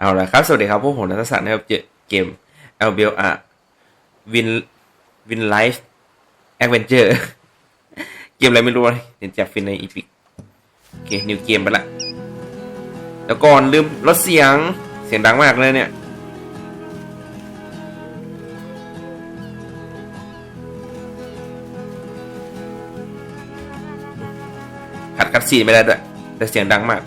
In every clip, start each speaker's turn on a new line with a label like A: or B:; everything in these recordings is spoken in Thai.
A: เอาละครับ สวัสดีครับ พวกผมนัทศักดิ์นะครับเกม l b l อะวินวินไลฟ์แอดเวนเจอร์เกมอะไรไม่รู้เลยเห็นจากฟินในอีพิกโอเค นิวเกมไปละ แล้วก่อนลืมลดเสียง เสียงดังมากเลยเนี่ย ขัดคัดซีไม่ได้ด้วย แต่เสียงดังมาก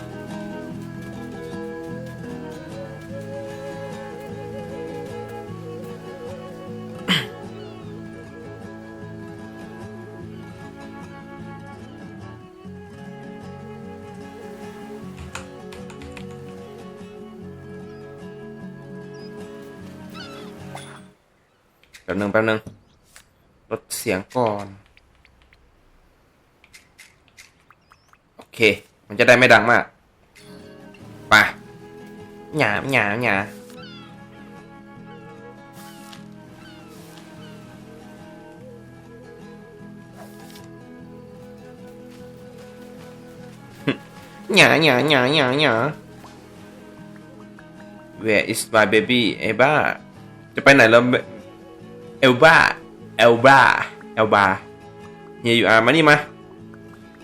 A: แป๊บนึงแป๊บนึงลดเสียงก่อน โอเค มันจะได้ไม่ดังมากไปหยาหยาหยาหยาหยาหยาหยาหยา Where is my baby เอบ้า จะไปไหนแล้ว อลบาเอลบาเอลบาเฮียอยู่อามานี่มา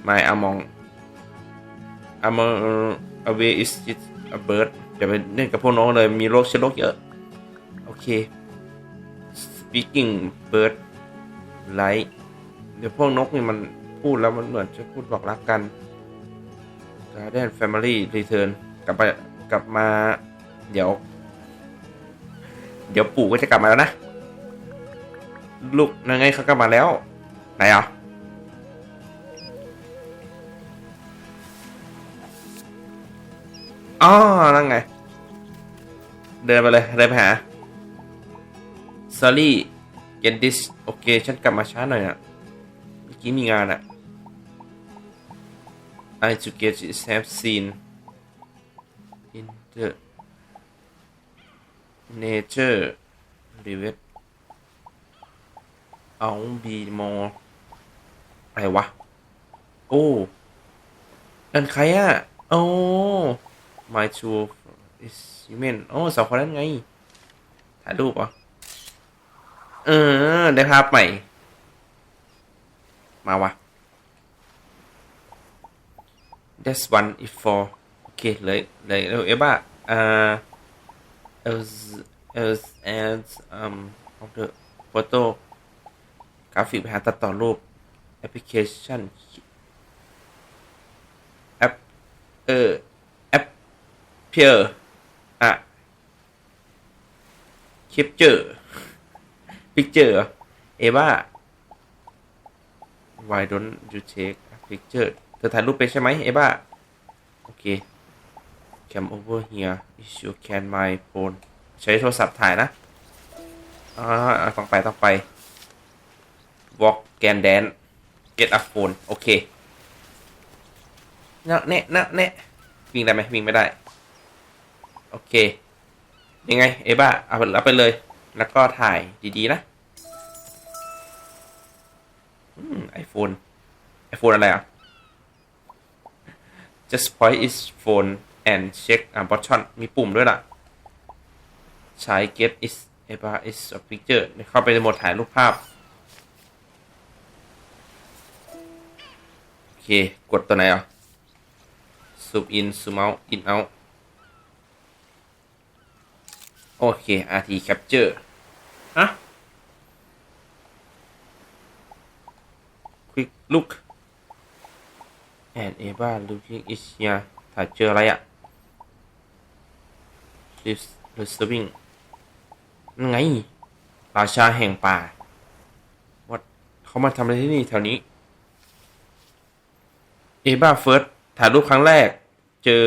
A: My among among away is it a bird อย่าไปเล่นกับพวกน้องเลยมีโรคเชื้อโรคเยอะ โอเค speaking bird like เดี๋ยวพวกนกนี่มันพูดแล้วมันเหมือนจะพูดบอกรักกัน Garden Family Return กลับไปกลับมา เดี๋ยว เดี๋ยวปู่ก็จะกลับมาแล้วนะ ลูกนั่นไงเขากลับมาแล้ว ไหนอะอ๋อนั่นไง เดินไปเลย เดินไปหา sorry get this โอเค ฉันกลับมาช้าหน่อยอะเมื่อกี้มีงานอะ I to get is have seen in the nature revet เอาบีมออะไรวะ โอ้นั่นใครอะโอ้ my two is human โอ้สองคนนั้นไง ถ่ายรูปเหรอะเออ ได้ภาพใหม่ มาวะ that's one if for โอเคเลยเลย เลยเอบ้าอ่า else else as um of the photo กราฟิกไปหาตัดต่อรูปแอปพลิเคชันแอปเออแอปเพียร์อะคลิปเจอพิกเจอร์เอว่า why don't you take a picture เธอถ่ายรูปเป็นใช่ไหมเอว่าโอเค come over here is you can my phone ใช้โทรศัพท์ถ่ายนะอ่าต้องไปต้องไป walk can dance get a phone โอเคเนาะเนะเนาะเนะวิ่งได้ไหมวิ่งไม่ได้ โอเค ยังไง เอบ้าเอาไปรับไปเลย แล้วก็ถ่ายดีๆนะไอโฟนไอโฟนอะไรอะ just point is phone and check อ่า button มีปุ่มด้วยล่ะ ใช้ get is เอบ้า is a picture เข้าไปในโหมดถ่ายรูปภาพ เค กดตัวไหนอะ zoom in zoom out in out โอเค RT capture ฮะ quick look and Eva looking is here ถ่ายเจออะไรอะ lives reserving นั่นไง ราชาแห่งป่าวัดเขามาทำอะไรที่นี่แถวนี้ เอบ้าเฟิร์สถ่ายรูปครั้งแรก เจอ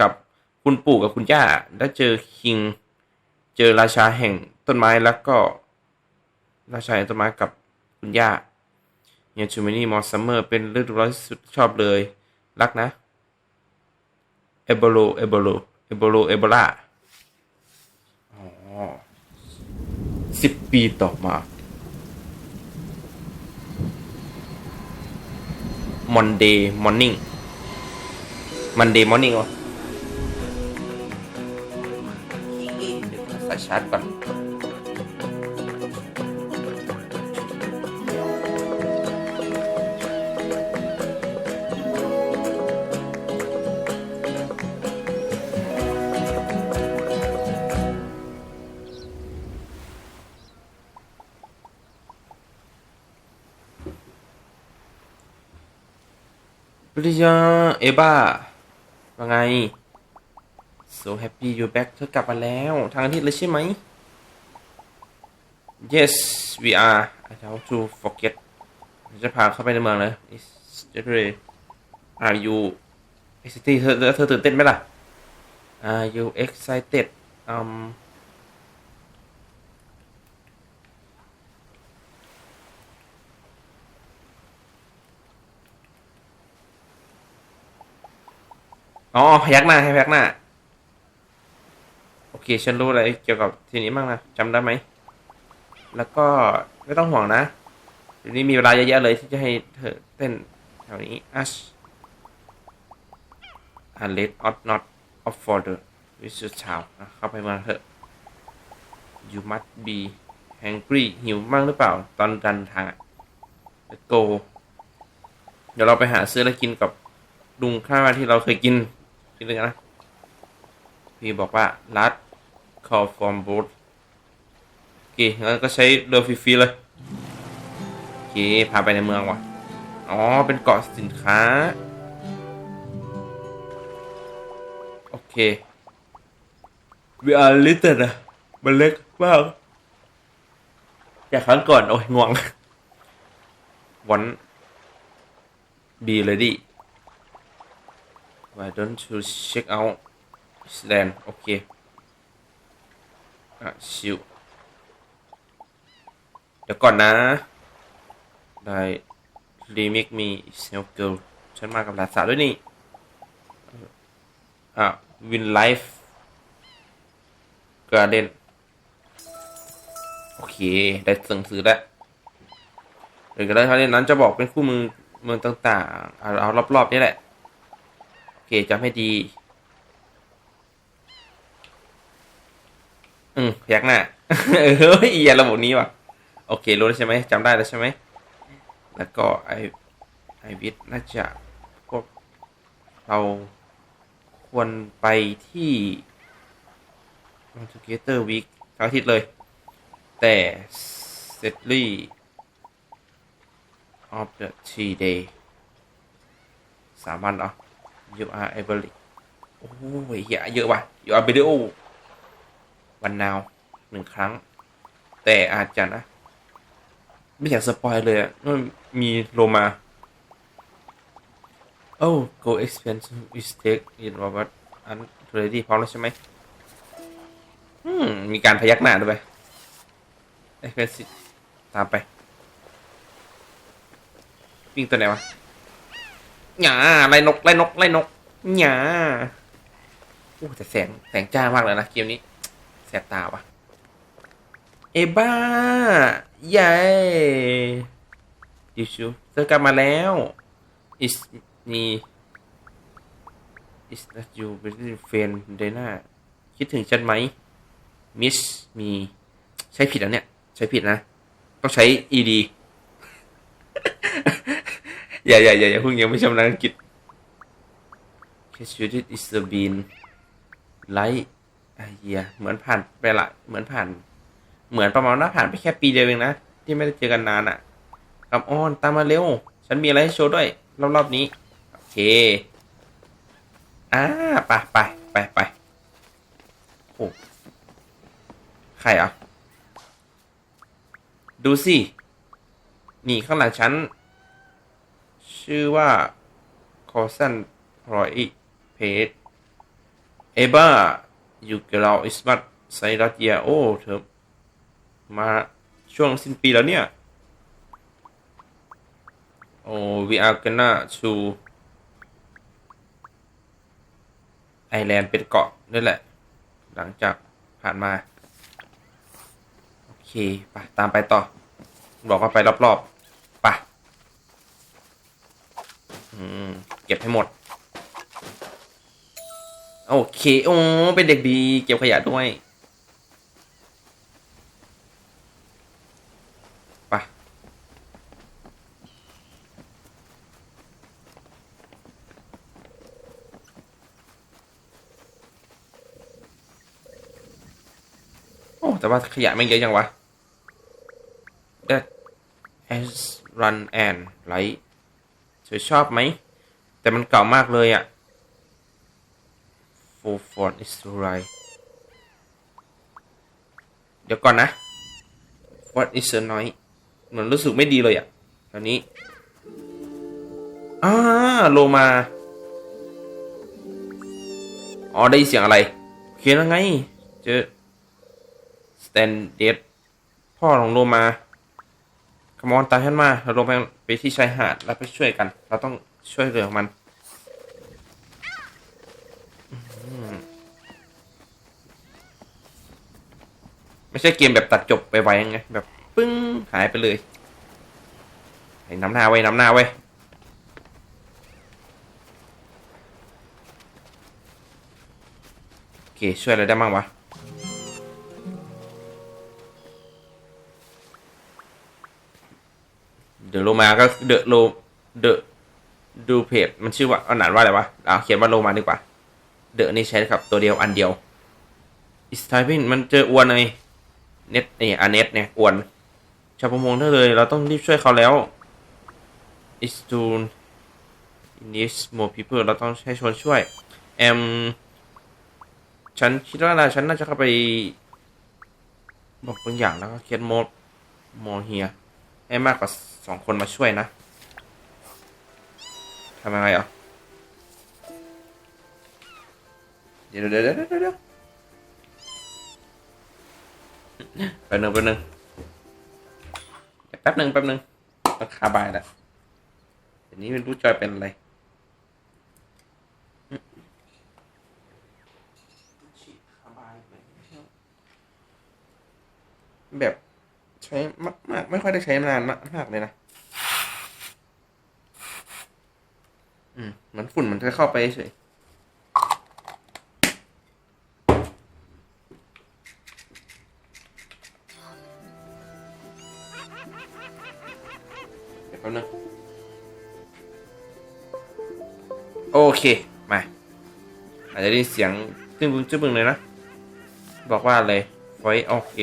A: กับคุณปู่กับคุณย่า แล้วเจอคิง เจอราชาแห่งต้นไม้แล้วก็ ราชาแห่งต้นไม้กับคุณย่าเนี่ยชูมินี่มอสซัมเมอร์เป็นฤดูร้อนที่สุดชอบเลย รักนะ เอโบโล เอโบโล เอโบโล เอโบลาอ๋อสิบปีต่อมา Monday morning Monday morning วะใส่ชาร์จก่อน ปริยาเอบ้าว่าไง so happy you back เธอกลับมาแล้ว ทางอาทิตย์เลยใช่ไหม yes we are I don't to forget จะพาเข้าไปในเมืองเลย is January are you excited เธอเธอเธอตื่นเต้นไหมล่ะ are you excited um อ๋อพยักหน้าให้พยักหน้า โอเค ฉันรู้อะไรเกี่ยวกับทีนี้บ้างนะจำได้ไหม แล้วก็ไม่ต้องห่วงนะเดี๋ยวนี้มีเวลาเยอะแยะเลยที่จะให้เธอเต้นแถวนี้อัช a let or not off for the visit town นะเข้าไปเมืองเถอะ you must be hungry หิวมากหรือเปล่า ตอนดินทาง let's go เดี๋ยวเราไปหาซื้อแล้วกินกับลุงข้าวที่เราเคยกิน นเลยนะ พี่บอกว่า รัด call from boat โอเคงั้นก็ใช้เรือฟรีๆเลย โอเค พาไปในเมืองว่ะ อ๋อ เป็นเกาะสินค้า โอเค we are little นะมันเล็กมากจากครั้งก่อน โอ้ยง่วงวัน be ready why don't you check out Island โอเคอะชิวเดี๋ยวก่อนนะ ได้ remake me self girl ฉันมากับหลานสาวด้วยนี่ อะ win life garden โอเค ได้หนังสือแล้วเดี๋ยวก็ได้ครับนั้นจะบอกเป็นคู่มือเมืองต่างๆ เอารอบๆนี่แหละ เคจำให้ดี อืมยักหน้าเฮ้ยอย่าระบบนี้ว่ะ โอเครู้แล้วใช่ไหมจำได้แล้วใช่ไหม แล้วก็ไอไอวิทย์น่าจะพวกเราควรไปที่ m o n t g a t o r Week ทั้งอาทิตย์เลย แต่ s e t l y of the three day สามวันเหรอ you are able โอ้ยเหี้ยเยอะว่ะ you are video วันนาวหนึ่งครั้ง แต่อาจจะนะ ไม่อยากสปอยเลยอะว่ามีโลมา โอ้ go expensive mistake in Robert อัน ready พร้อมแล้วใช่ไหมอืม มีการพยักหน้าด้วย expense ตามไปวิ่งตัวไหนวะ หงาไล่นกไล่นกไล่นกหงาโอ้แต่แสงแสงจ้ามากเลยนะเกมนี้ แสบตาวะเอบ้าเย้ดิชูเธอกลับมาแล้ว is นี่ is that you very friend เดน่าคิดถึงฉันไหม miss มีใช้ผิดแล้วเนี่ย ใช้ผิดนะ ต้องใช้ ed อย่าอย่าอย่าอย่าพิ่งยังไม่ชำนาญอังกฤษ Case you did is the bean light ไอ้เหี้ยเหมือนผ่านไปละเหมือนผ่าน เหมือนประมาณว่าผ่านไปแค่ปีเดียวเองนะ ที่ไม่ได้เจอกันนานอะ่ะกับออนตามมาเร็ว ฉันมีอะไรให้โชว์ด้วย รอบๆนี้ โอเคอ่าไปไปไปไปโอ้ใครอะ ดูสิ นี่ข้างหลังฉัน ชื่อว่าคอสันพรอยเพจเอบ้าอยู่กับเราอิสมัตไซรัตเยียโอเธอมาช่วงสิ้นปีแล้วเนี่ย โอ้ we are gonna to ไอแลนด์เป็นเกาะนี่แหละ หลังจากผ่านมา โอเค ไป ตามไปต่อ บอกว่าไปรอบๆ เก็บให้หมด โอเค โอ้ เป็นเด็กดี เก็บขยะด้วยไปโอ้ แต่ว่าขยะไม่เยอะจังวะ That has run and light เธอชอบไหม แต่มันเก่ามากเลยอะ For for is right เดี๋ยวก่อนนะ What is a noise เหมือนรู้สึกไม่ดีเลยอะตอนนี้อ่าโลมา อ๋อ ได้เสียงอะไร เขียนยังไง เจอ Standard พ่อของโลมา ขมอนตามฉันมาเราลงไปไปที่ชายหาดแล้วไปช่วยกัน เราต้องช่วยเหลือมันไม่ใช่เกมแบบตัดจบไปไวๆไงแบบปึ้งหายไปเลยไอ้น้ำหน้าไว้น้ำหน้าไว้โอเคช่วยอะไรได้บ้างวะ เดอะโลมาก็เดอะโลเดอะดูเพจมันชื่อว่าเอาหนานว่าอะไรวะอ่าเขียนว่าโลมาดีกว่า เดอะนี่ใช้กับตัวเดียวอันเดียว is typing มันเจออวนเลยเน็ตนี่อันเน็ตเนี่ยอวนชาวประมงได้เลย เราต้องรีบช่วยเขาแล้ว is to needs more people เราต้องให้ชวนช่วยแอมฉันคิดว่านะฉันน่าจะเข้าไป บอกบางอย่างแล้วก็เขียนโมดโมเฮียให้มากกว่า สองคนมาช่วยนะทำยังไงอะเดี๋ยวเดี๋ยวเดี๋ยวเดี๋ยวเดี๋ยวแป๊บหนึ่งแป๊บหนึ่งแป๊บหนึ่งแป๊บหนึ่งราคาบายแล้วเดี๋ยวนี้ไม่รู้จอยเป็นอะไรแบบ ใช้มากมากไม่ค่อยได้ใช้นานมากมากเลยนะ อืมเหมือนฝุ่นมันจะเข้าไปเฉยเดี๋ยวแป๊บนึงโอเค มา อาจจะได้เสียงตึ้งบึ้งจึ้งบึ้งเลยนะ บอกว่าเลยไว้โอเค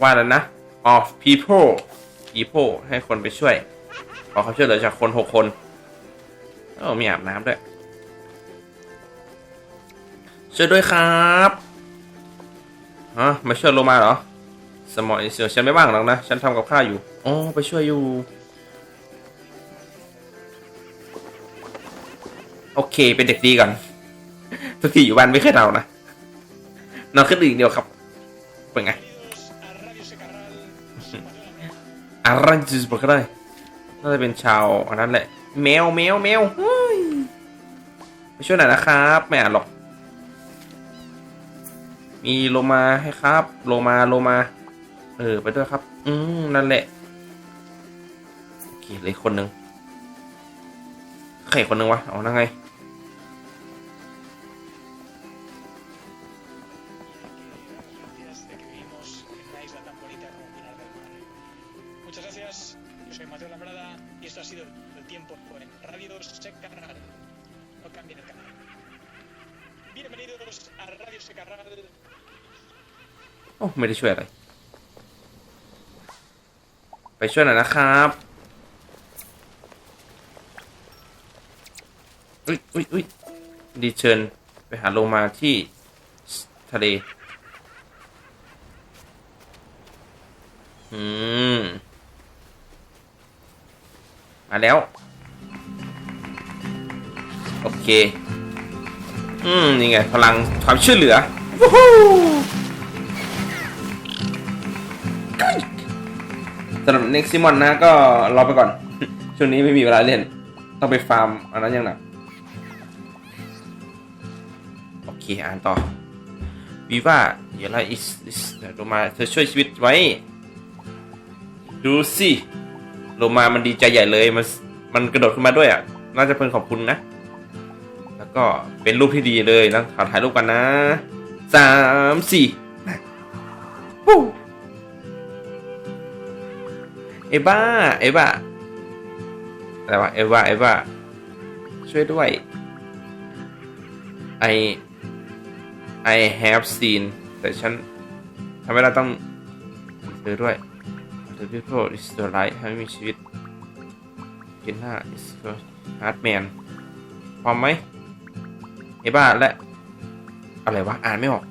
A: บอกว่าแล้วนะ of people people ให้คนไปช่วย ขอเขาช่วยเหลือจากคนหกคนเออมีอาบน้ำด้วย ช่วยด้วยครับฮะมาช่วยโลมาเหรอ สมอยเสือฉันไม่ว่างหรอกนะ ฉันทำกับข้าวอยู่อ๋อไปช่วยอยู่ โอเค เป็นเด็กดีก่อนทุกทีอยู่บ้านไม่เคยเอานะนอนขึ้นอีกเดียวครับ เป็นไง อะไรจุดบอกก็ได้ น่าจะเป็นชาวอันนั้นแหละ แมวแมวแมวเฮ้ยไปช่วยหน่อยนะครับไม่อ่านหรอก มีโลมาให้ครับ โลมาโลมา เออ ไปด้วยครับ อืมนั่นแหละโอเคเลยคนหนึ่งใครคนหนึ่งวะเอานั่งไง ไม่ได้ช่วยอะไร ไปช่วยหน่อยนะครับอุ้ยอุ้ยอุ้ยดีเชิญไปหาโลมาที่ทะเล อืม มาแล้ว โอเค อืม นี่ไง พลังความช่วยเหลือวู้ฮู้ำหรับเน็กซิมอนนะก็รอไปก่อน ช่วงนี้ไม่มีเวลาเล่น ต้องไปฟาร์มอันนั้นยังหนักโอเค อ่านต่อวีว่าเยวละอิสอิสเดี๋ยวโลมาเธอช่วยชีวิตไว้ ดูสิโลมามันดีใจใหญ่เลย มันมันกระโดดขึ้นมาด้วยอะ น่าจะเป็นขอบคุณนะ แล้วก็เป็นรูปที่ดีเลยแล้วขอถ่ายรูปกันนะสามสี่วู้ เอบ้า เอบ้า อะไรวะ เอวาเอวาช่วยด้วย I I have seen แต่ฉันทำให้เราต้องเจอด้วย The people is the light ให้มีชีวิตกินหน้า is the hard man พร้อมไหมเอบ้าและ อะไรวะ อ่านไม่ออก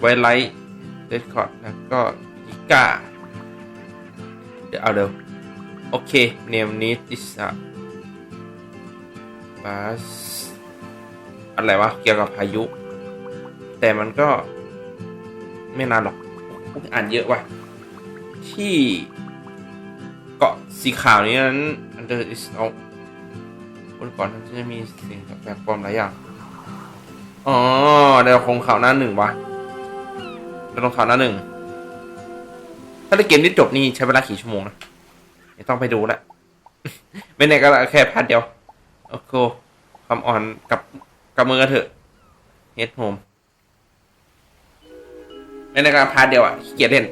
A: ไวไลท์เดดคอร์ดแล้วก็กิก้า เดี๋ยวเอาเร็ว โอเคเนมนี้ is a bus อะไรวะ เกี่ยวกับพายุ แต่มันก็ไม่นานหรอกอ่านเยอะว่ะ ที่เกาะสีขาวนี้นั้น under is เอาบนก่อนนั้นจะมีสิ่งแปลกปลอมหลายอย่าง อ๋อเดี๋ยวคงข่าวหน้าหนึ่งวะเดี๋ยวลงข่าวหน้าหนึ่งาได้เกมนี้จบนี่ใช้เวลากี่ชั่วโมงนะไม่ต้องไปดูละไม่แน่ก็แค่พาร์ทเดียว โอเคความอ่อนกับกับมือกันเถอะเฮดโฮมไม่แน่ก็พาร์ทเดียวอะขี้เกียจเล่น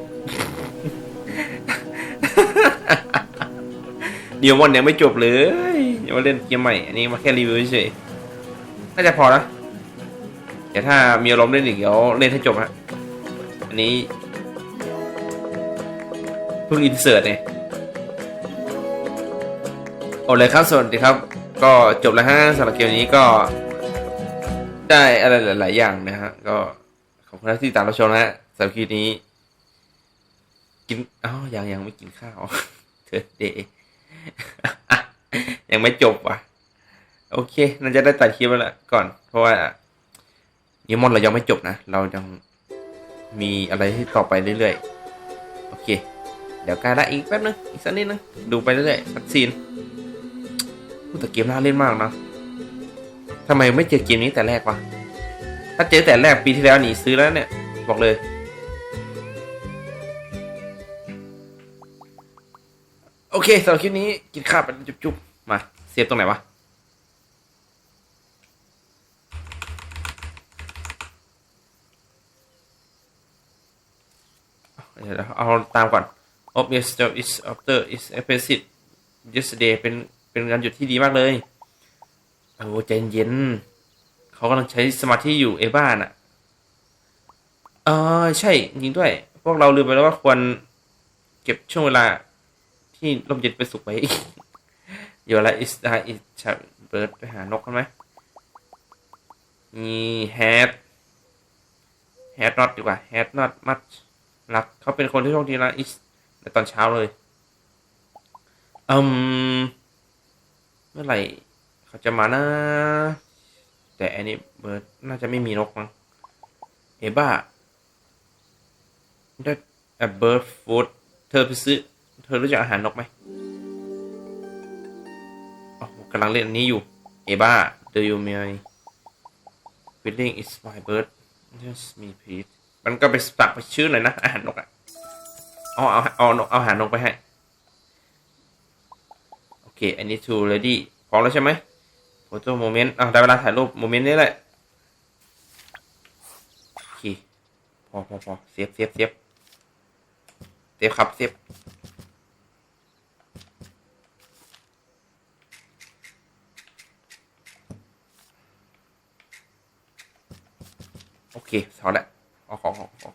A: เดี๋ยววันยังไม่จบเลยยังมาเล่นเกมใหม่ อันนี้มาแค่รีวิวเฉยน่าจะพอนะเดี๋ยวถ้ามีอารมณ์เล่นอีกเดี๋ยวเล่นให้จบฮะอันนี้ พิ่งอินเสิร์ตเนี่ยโอเลยครับสวัสดีครับ ก็จบแล้วฮะสำหรับเกมนี้ก็ ได้อะไรหลาย ๆ อย่างนะฮะ ก็ขอบคุณที่ติดตามรับชมนะฮะสำหรับคลิปนี้ กินอ้าวยังยังไม่กินข้าวเถิดเดย์ยังไม่จบว่ะ โอเคน่าจะได้ตัดคลิปแล้วละก่อน เพราะว่านิมอนเรายังไม่จบนะ เรายังมีอะไรที่ต่อไปเรื่อย ๆ โอเค เดี๋ยวกายละอีกแป๊บนึง อีกสักนิดนึง ดูไปเรื่อยๆสักซีนพูดแต่เกมน่าเล่นมากนะทำไมไม่เจอเกมนี้แต่แรกวะ ถ้าเจอแต่แรกปีที่แล้วหนีซื้อแล้วเนี่ย บอกเลย โอเคสำหรับคลิปนี้กินข้าวไปจุ๊บๆ มาเซฟตรงไหนวะเดี๋ยวเอาตามก่อน obvious job is after is opposite yesterday เป็นเป็นการหยุดที่ดีมากเลยโอ้ใจเย็น เขากำลังใช้สมาธิอยู่เอบ้าน่ะเออใช่จริงด้วย พวกเราลืมไปแล้วว่าควรเก็บช่วงเวลาที่ลมเย็นเป็นสุขไว้อยู่อะไร is that is bird ไปหานกกันไหมมี had had not ดีกว่า had not much รักเขาเป็นคนที่โชคดีนะอิส ในตอนเช้าเลยอืมเมื่อไหร่เขาจะมานะ แต่อันนี้เบิร์ดน่าจะไม่มีนกมั้งเอบ้า that a bird food เธอไปซื้อ เธอรู้จักอาหารนกไหมอ๋อกำลังเล่นอันนี้อยู่ เอบ้า do you my feeling is my bird just me please มันก็ไปสักไปชื่อหน่อยนะ อาหารนกอะ เอาเอาเอาเอาอาหารนกไปให้ โอเค อันนี้ to ready พร้อมแล้วใช่ไหมโฟโต้โมเมนต์อะได้เวลาถ่ายรูปโมเมนต์นี้แหละโอเคพอพอพอเซฟเซฟเซฟเซฟครับเซฟโอเคเอาละเอาขอของของ